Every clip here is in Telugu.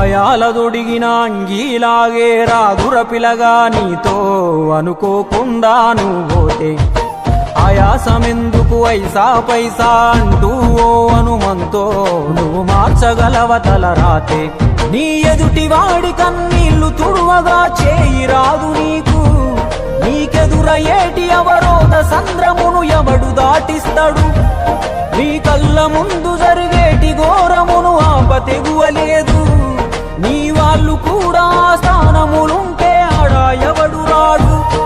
అయాల అంగీలాగే రాదుర పిలగా నీతో అనుకోకుండా నువ్వు ఆయాసమెందుకు ఐసా పైసా అంటూ ఓ అనుమంతో నువ్వు మార్చగలవ తల రాతే. నీ ఎదుటి వాడి కన్నీళ్ళు తుడువగా చేయి రాదు నీకు. నీకెదురయ్యేటి అవరోధ సంద్రమును ఎవడు దాటిస్తాడు. నీ కళ్ళ ముందు జరిగేటి ఘోరమును ఆప తెగువలేదు.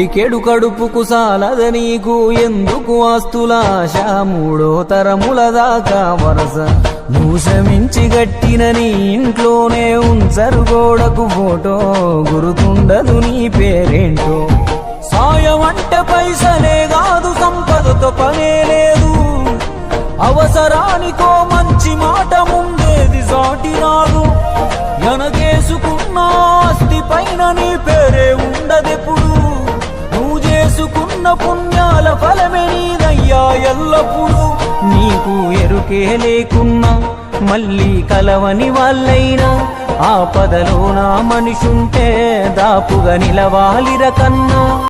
పిడికెడు కడుపుకు సాలద నీకు ఎందుకు ఆస్తులాశ? మూడో తరముల దాకా వరస. మూసమించి గట్టిన నీ ఇంట్లోనే ఉంచరు గోడకు ఫోటో. గురుతుండదు నీ పేరేంటో. సాయం అంటే పైసలే కాదు సంపదతో పనే లేదు. అవసరానికో మంచి చేసుకున్న పుణ్యాల ఫలమే నీదయ్యా ఎల్లప్పుడూ. నీకు ఎరుకే లేకున్నా మళ్ళీ కలవని వాళ్ళైనా. పదలో నా మనిషుంటే దాపుగా నిలవాలిర కన్నా.